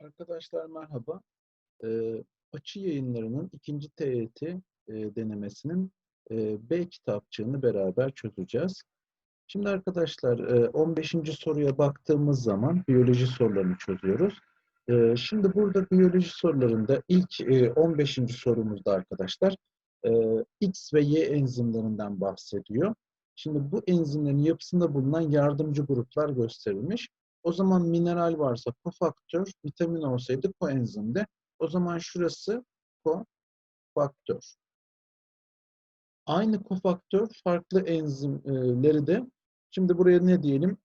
Arkadaşlar merhaba. Ee, Açı Yayınları'nın ikinci TYT e, denemesinin e, B kitapçığını beraber çözeceğiz. Şimdi arkadaşlar e, 15. soruya baktığımız zaman biyoloji sorularını çözüyoruz. E, şimdi burada biyoloji sorularında ilk e, 15. sorumuzda arkadaşlar e, X ve Y enzimlerinden bahsediyor. Şimdi bu enzimlerin yapısında bulunan yardımcı gruplar gösterilmiş. O zaman mineral varsa kofaktör, vitamin olsaydı koenzimde. O zaman şurası kofaktör. Aynı kofaktör farklı enzimleri de şimdi buraya ne diyelim?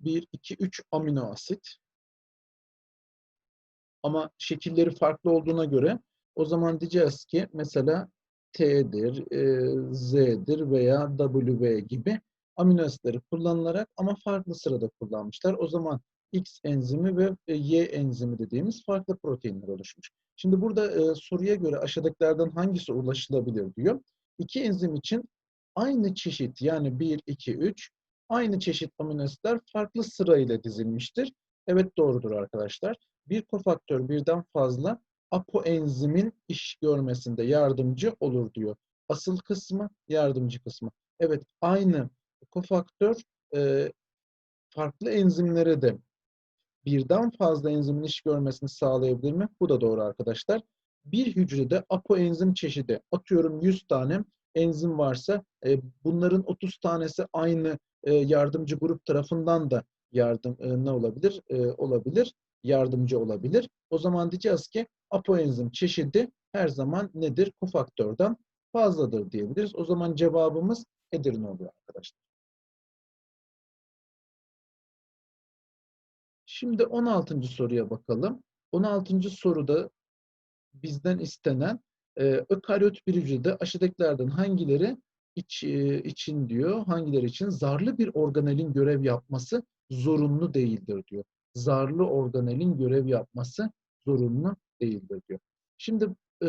1, 2, 3 amino asit. Ama şekilleri farklı olduğuna göre o zaman diyeceğiz ki mesela T'dir, Z'dir veya W gibi amino asitleri kullanılarak ama farklı sırada kullanmışlar. O zaman X enzimi ve e, Y enzimi dediğimiz farklı proteinler oluşmuş. Şimdi burada e, soruya göre aşağıdakilerden hangisi ulaşılabilir diyor. İki enzim için aynı çeşit yani 1, 2, 3 aynı çeşit amino asitler farklı sırayla dizilmiştir. Evet doğrudur arkadaşlar. Bir kofaktör birden fazla apoenzimin iş görmesinde yardımcı olur diyor. Asıl kısmı, yardımcı kısmı. Evet aynı kofaktör e, farklı enzimlere de birden fazla enzimin iş görmesini sağlayabilir mi? Bu da doğru arkadaşlar. Bir hücrede apoenzim çeşidi, atıyorum 100 tane enzim varsa e, bunların 30 tanesi aynı e, yardımcı grup tarafından da yardım e, ne olabilir? E, olabilir, yardımcı olabilir. O zaman diyeceğiz ki apoenzim çeşidi her zaman nedir? Kofaktörden fazladır diyebiliriz. O zaman cevabımız Edirne oluyor arkadaşlar. Şimdi 16. soruya bakalım. 16. soruda bizden istenen e, ökaryot bir hücrede aşağıdakilerden hangileri iç, e, için diyor, hangileri için zarlı bir organelin görev yapması zorunlu değildir diyor. Zarlı organelin görev yapması zorunlu değildir diyor. Şimdi e,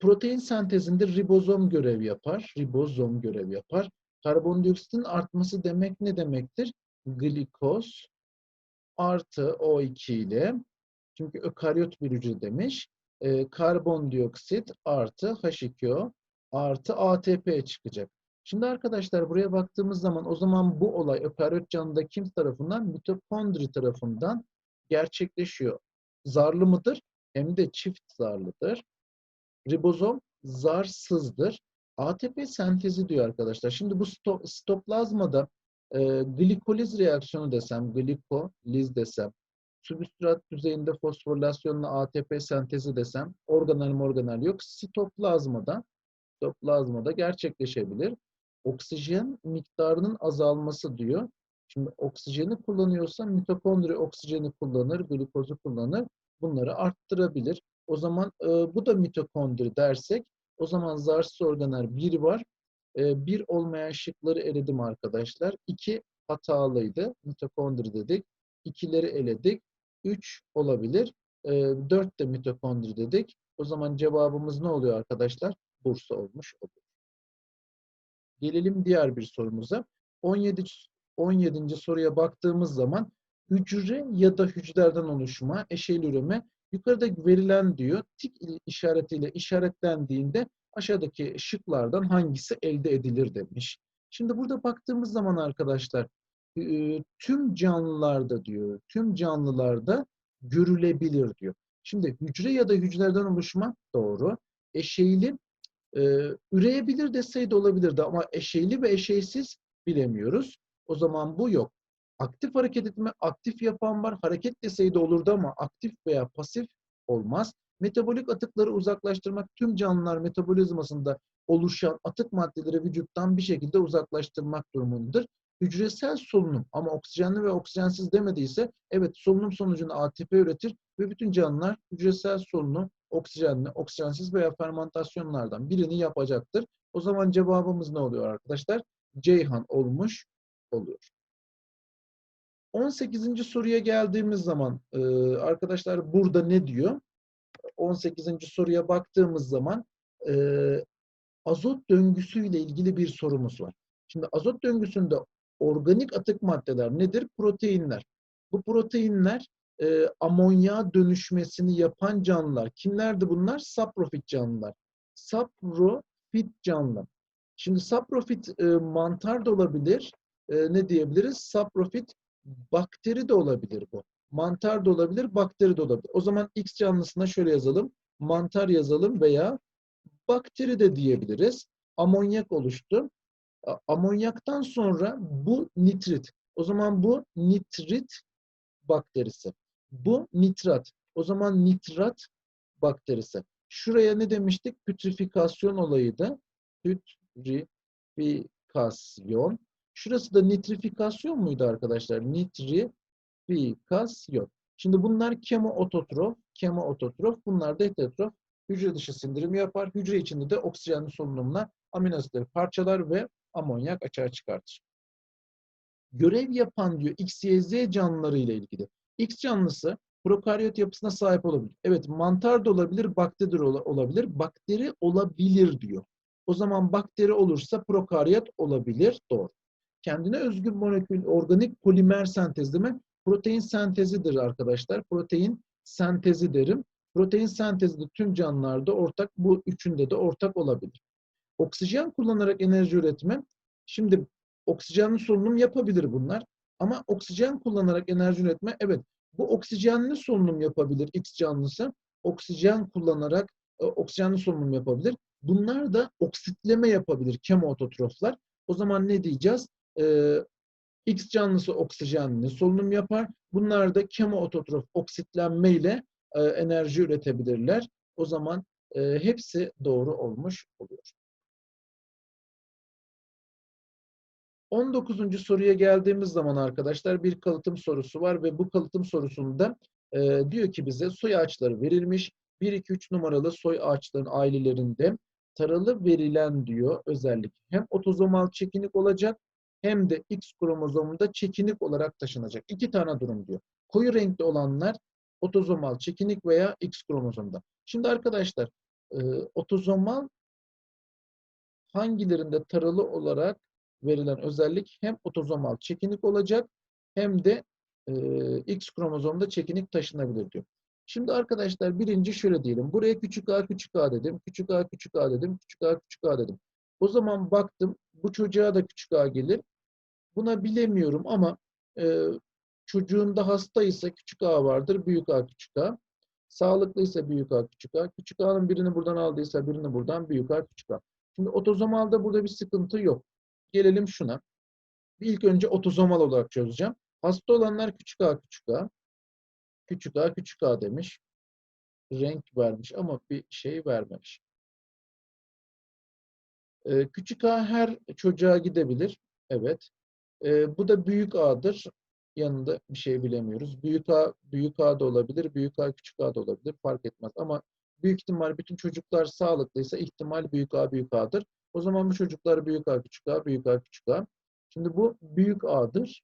protein sentezinde ribozom görev yapar. Ribozom görev yapar. Karbondioksitin artması demek ne demektir? Glikoz artı O2 ile çünkü ökaryot bir hücre demiş. E, karbondioksit artı H2O artı ATP çıkacak. Şimdi arkadaşlar buraya baktığımız zaman o zaman bu olay ökaryot canlıda kim tarafından? Mitokondri tarafından gerçekleşiyor. Zarlı mıdır? Hem de çift zarlıdır. Ribozom zarsızdır. ATP sentezi diyor arkadaşlar. Şimdi bu stoplazmada e, glikoliz reaksiyonu desem, glikoliz desem, substrat düzeyinde fosforilasyonla ATP sentezi desem, organel organel yok. Sitoplazmada, sitoplazmada gerçekleşebilir. Oksijen miktarının azalması diyor. Şimdi oksijeni kullanıyorsa mitokondri oksijeni kullanır, glikozu kullanır. Bunları arttırabilir. O zaman e, bu da mitokondri dersek o zaman zarsız organel bir var. Bir olmayan şıkları eledim arkadaşlar. İki hatalıydı. Mitokondri dedik. İkileri eledik. Üç olabilir. Dört de mitokondri dedik. O zaman cevabımız ne oluyor arkadaşlar? Bursa olmuş olur. Gelelim diğer bir sorumuza. 17 17. soruya baktığımız zaman hücre ya da hücrelerden oluşma, eşeğli üreme yukarıda verilen diyor tik işaretiyle işaretlendiğinde aşağıdaki şıklardan hangisi elde edilir demiş. Şimdi burada baktığımız zaman arkadaşlar tüm canlılarda diyor, tüm canlılarda görülebilir diyor. Şimdi hücre ya da hücrelerden oluşma doğru. Eşeğli e, üreyebilir deseydi olabilirdi ama eşeğli ve eşeğsiz bilemiyoruz. O zaman bu yok. Aktif hareket etme, aktif yapan var. Hareket deseydi olurdu ama aktif veya pasif olmaz. Metabolik atıkları uzaklaştırmak tüm canlılar metabolizmasında oluşan atık maddeleri vücuttan bir şekilde uzaklaştırmak durumundadır. Hücresel solunum ama oksijenli ve oksijensiz demediyse evet solunum sonucunda ATP üretir ve bütün canlılar hücresel solunum oksijenli, oksijensiz veya fermentasyonlardan birini yapacaktır. O zaman cevabımız ne oluyor arkadaşlar? Ceyhan olmuş oluyor. 18. soruya geldiğimiz zaman arkadaşlar burada ne diyor? 18. soruya baktığımız zaman azot döngüsüyle ilgili bir sorumuz var. Şimdi azot döngüsünde organik atık maddeler nedir? Proteinler. Bu proteinler e, amonyağa dönüşmesini yapan canlılar. Kimlerdi bunlar? Saprofit canlılar. Saprofit canlı. Şimdi saprofit e, mantar da olabilir. E, ne diyebiliriz? Saprofit bakteri de olabilir bu. Mantar da olabilir, bakteri de olabilir. O zaman X canlısına şöyle yazalım. Mantar yazalım veya bakteri de diyebiliriz. Amonyak oluştu. Amonyaktan sonra bu nitrit. O zaman bu nitrit bakterisi. Bu nitrat. O zaman nitrat bakterisi. Şuraya ne demiştik? Pütrifikasyon olayıydı. Pütrifikasyon. Şurası da nitrifikasyon muydu arkadaşlar? Nitrifikasyon. Şimdi bunlar kemoototrof, kemoototrof. Bunlar da heterotrof. Hücre dışı sindirimi yapar. Hücre içinde de oksijenli solunumla amino asitleri parçalar ve amonyak açığa çıkartır. Görev yapan diyor X, Y, canlıları ile ilgili. X canlısı prokaryot yapısına sahip olabilir. Evet mantar da olabilir, bakteri olabilir. Bakteri olabilir diyor. O zaman bakteri olursa prokaryot olabilir. Doğru. Kendine özgü molekül, organik polimer sentezleme protein sentezidir arkadaşlar. Protein sentezi derim. Protein sentezi de tüm canlılarda ortak, bu üçünde de ortak olabilir. Oksijen kullanarak enerji üretme. Şimdi oksijenli solunum yapabilir bunlar. Ama oksijen kullanarak enerji üretme, evet bu oksijenli solunum yapabilir X canlısı. Oksijen kullanarak e, oksijenli solunum yapabilir. Bunlar da oksitleme yapabilir kemoototroflar. O zaman ne diyeceğiz? Ee, X canlısı oksijenli solunum yapar. Bunlar da kemoototrof oksitlenme ile e, enerji üretebilirler. O zaman e, hepsi doğru olmuş oluyor. 19. soruya geldiğimiz zaman arkadaşlar bir kalıtım sorusu var ve bu kalıtım sorusunda e, diyor ki bize soy ağaçları verilmiş. 1, 2, 3 numaralı soy ağaçların ailelerinde taralı verilen diyor özellik hem otozomal çekinik olacak hem de X kromozomunda çekinik olarak taşınacak. İki tane durum diyor. Koyu renkli olanlar otozomal çekinik veya X kromozomda. Şimdi arkadaşlar e, otozomal hangilerinde taralı olarak verilen özellik hem otozomal çekinik olacak hem de e, X kromozomda çekinik taşınabilir diyor. Şimdi arkadaşlar birinci şöyle diyelim. Buraya küçük a küçük a dedim. Küçük a küçük a dedim. Küçük a küçük a dedim. O zaman baktım bu çocuğa da küçük a gelir. Buna bilemiyorum ama e, çocuğunda hastaysa küçük a vardır. Büyük a küçük a. Sağlıklıysa büyük a küçük a. Küçük a'nın birini buradan aldıysa birini buradan büyük a küçük a. Şimdi otozomalda burada bir sıkıntı yok. Gelelim şuna. İlk önce otozomal olarak çözeceğim. Hasta olanlar küçük a küçük a. Küçük a küçük a demiş. Renk vermiş ama bir şey vermemiş. Ee, küçük a her çocuğa gidebilir. Evet. Ee, bu da büyük a'dır. Yanında bir şey bilemiyoruz. Büyük a büyük a da olabilir. Büyük a küçük a da olabilir. Fark etmez. Ama büyük ihtimal bütün çocuklar sağlıklıysa ihtimal büyük a büyük a'dır. O zaman bu çocuklar büyük a küçük a büyük a küçük a. Şimdi bu büyük a'dır.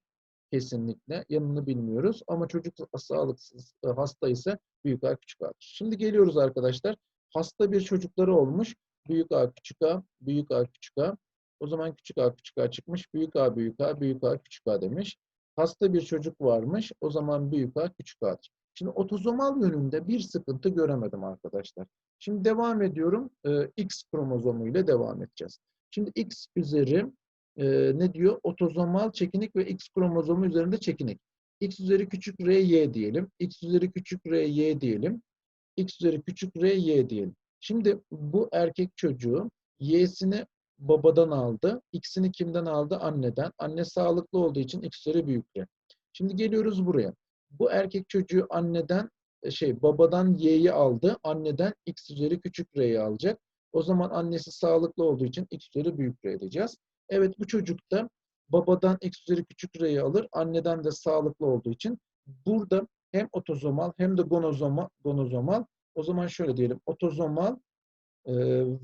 Kesinlikle. Yanını bilmiyoruz. Ama çocuk sağlıksız, e, hasta ise büyük A küçük A'dır. Şimdi geliyoruz arkadaşlar. Hasta bir çocukları olmuş. Büyük A küçük A, büyük A küçük A. O zaman küçük A küçük A çıkmış. Büyük A büyük A, büyük A küçük A demiş. Hasta bir çocuk varmış. O zaman büyük A küçük A'dır. Şimdi otozomal yönünde bir sıkıntı göremedim arkadaşlar. Şimdi devam ediyorum. Ee, X kromozomu ile devam edeceğiz. Şimdi X üzeri e, ne diyor? Otozomal çekinik ve X kromozomu üzerinde çekinik. X üzeri küçük R, Y diyelim. X üzeri küçük R, Y diyelim. X üzeri küçük R, Y diyelim. Şimdi bu erkek çocuğu Y'sini babadan aldı. X'ini kimden aldı? Anneden. Anne sağlıklı olduğu için X üzeri büyük R. Şimdi geliyoruz buraya. Bu erkek çocuğu anneden şey babadan Y'yi aldı. Anneden X üzeri küçük R'yi alacak. O zaman annesi sağlıklı olduğu için X üzeri büyük R edeceğiz. Evet bu çocuk da babadan X üzeri küçük R'yi alır. Anneden de sağlıklı olduğu için burada hem otozomal hem de gonozomal, gonozomal o zaman şöyle diyelim. Otozomal e,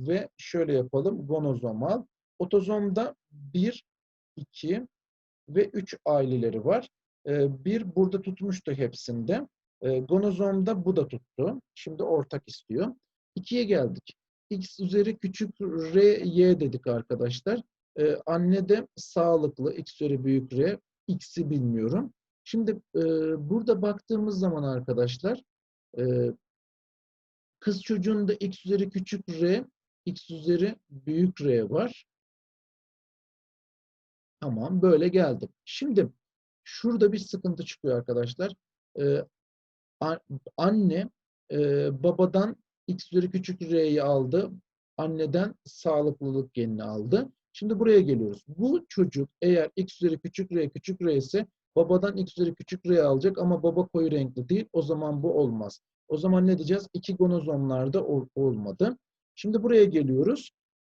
ve şöyle yapalım. Gonozomal. Otozomda 1, 2 ve 3 aileleri var. E, bir burada tutmuştu hepsinde. E, gonozomda bu da tuttu. Şimdi ortak istiyor. 2'ye geldik. X üzeri küçük R, Y dedik arkadaşlar. Ee, anne de sağlıklı, x üzeri büyük R, x'i bilmiyorum. Şimdi e, burada baktığımız zaman arkadaşlar, e, kız çocuğunda x üzeri küçük R, x üzeri büyük R var. Tamam, böyle geldim. Şimdi şurada bir sıkıntı çıkıyor arkadaşlar. Ee, anne e, babadan x üzeri küçük r'yi aldı. Anneden sağlıklılık genini aldı. Şimdi buraya geliyoruz. Bu çocuk eğer x üzeri küçük r küçük r ise babadan x üzeri küçük r alacak ama baba koyu renkli değil. O zaman bu olmaz. O zaman ne diyeceğiz? İki gonozomlarda ol- olmadı. Şimdi buraya geliyoruz.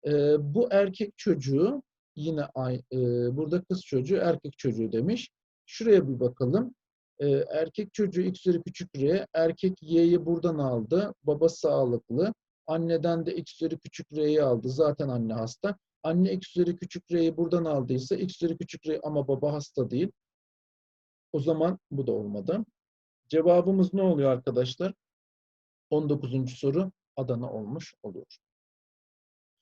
Ee, bu erkek çocuğu yine ay, e, burada kız çocuğu erkek çocuğu demiş. Şuraya bir bakalım. Ee, erkek çocuğu x üzeri küçük r, erkek y'yi buradan aldı. Baba sağlıklı. Anneden de x üzeri küçük r'yi aldı. Zaten anne hasta. Anne x üzeri küçük r'yi buradan aldıysa x üzeri küçük r ama baba hasta değil. O zaman bu da olmadı. Cevabımız ne oluyor arkadaşlar? 19. soru Adana olmuş oluyor.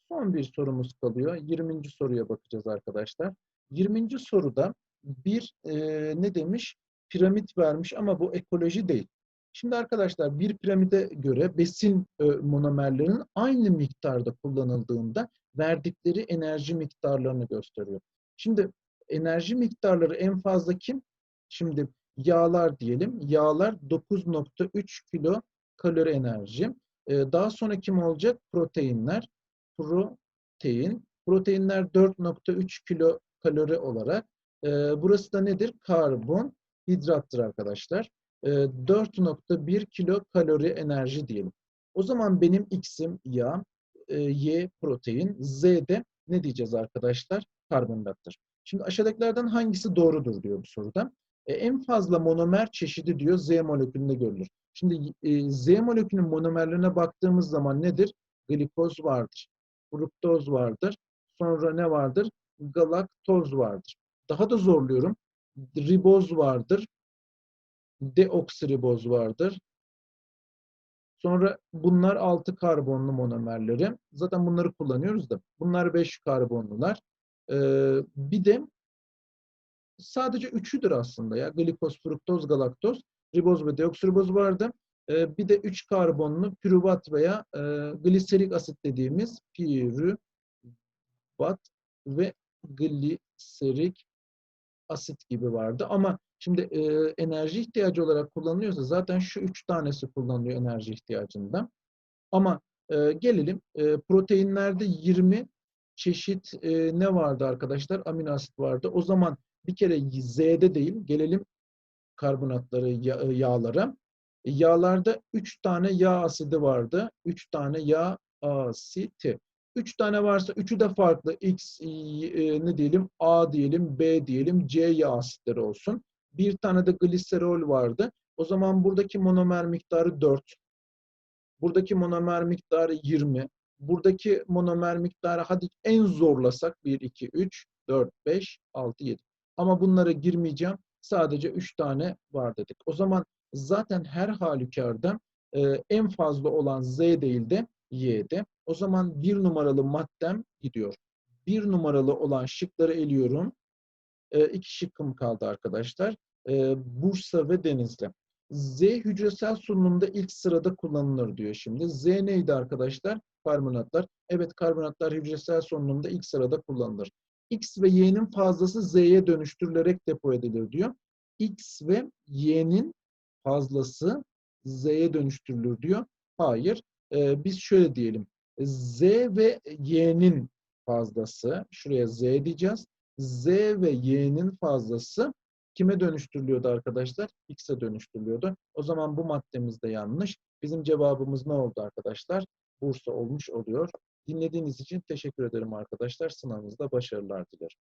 Son bir sorumuz kalıyor. 20. soruya bakacağız arkadaşlar. 20. soruda bir e, ne demiş? Piramit vermiş ama bu ekoloji değil. Şimdi arkadaşlar bir piramide göre besin e, monomerlerinin aynı miktarda kullanıldığında verdikleri enerji miktarlarını gösteriyor. Şimdi enerji miktarları en fazla kim? Şimdi yağlar diyelim. Yağlar 9.3 kilo kalori enerji. E, daha sonra kim olacak? Proteinler protein. Proteinler 4.3 kilo kalori olarak. E, burası da nedir? Karbon hidrattır arkadaşlar. E, 4.1 kilo kalori enerji diyelim. O zaman benim X'im yağ, e, Y protein, Z de ne diyeceğiz arkadaşlar? Karbonhidrattır. Şimdi aşağıdakilerden hangisi doğrudur diyor bu soruda. E, en fazla monomer çeşidi diyor Z molekülünde görülür. Şimdi e, Z molekülünün monomerlerine baktığımız zaman nedir? Glikoz vardır fruktoz vardır. Sonra ne vardır? Galaktoz vardır. Daha da zorluyorum. Riboz vardır. Deoksiriboz vardır. Sonra bunlar 6 karbonlu monomerleri. Zaten bunları kullanıyoruz da. Bunlar 5 karbonlular. Ee, bir de sadece üçüdür aslında ya. Glikoz, fruktoz, galaktoz, riboz ve deoksiriboz vardı. Ee, bir de 3 karbonlu pürüvat veya e, gliserik asit dediğimiz pürüvat ve gliserik asit gibi vardı. Ama şimdi e, enerji ihtiyacı olarak kullanılıyorsa zaten şu üç tanesi kullanılıyor enerji ihtiyacında. Ama e, gelelim e, proteinlerde 20 çeşit e, ne vardı arkadaşlar? Amino asit vardı. O zaman bir kere Z'de değil, gelelim karbonatları, yağ, yağlara. E, yağlarda 3 tane yağ asidi vardı. 3 tane yağ asiti. 3 tane varsa 3'ü de farklı. X e, ne diyelim? A diyelim, B diyelim, C yağ asitleri olsun. Bir tane de gliserol vardı. O zaman buradaki monomer miktarı 4. Buradaki monomer miktarı 20. Buradaki monomer miktarı hadi en zorlasak 1, 2, 3, 4, 5, 6, 7. Ama bunlara girmeyeceğim. Sadece 3 tane var dedik. O zaman zaten her halükarda e, en fazla olan Z değil de Y'de. O zaman bir numaralı maddem gidiyor. Bir numaralı olan şıkları eliyorum. E, şıkkım kaldı arkadaşlar. E, Bursa ve Denizli. Z hücresel sunumda ilk sırada kullanılır diyor şimdi. Z neydi arkadaşlar? Karbonatlar. Evet karbonatlar hücresel solunumda ilk sırada kullanılır. X ve Y'nin fazlası Z'ye dönüştürülerek depo edilir diyor. X ve Y'nin fazlası Z'ye dönüştürülür diyor. Hayır. Ee, biz şöyle diyelim. Z ve Y'nin fazlası, şuraya Z diyeceğiz. Z ve Y'nin fazlası kime dönüştürülüyordu arkadaşlar? X'e dönüştürülüyordu. O zaman bu maddemiz de yanlış. Bizim cevabımız ne oldu arkadaşlar? Bursa olmuş oluyor. Dinlediğiniz için teşekkür ederim arkadaşlar. Sınavınızda başarılar dilerim.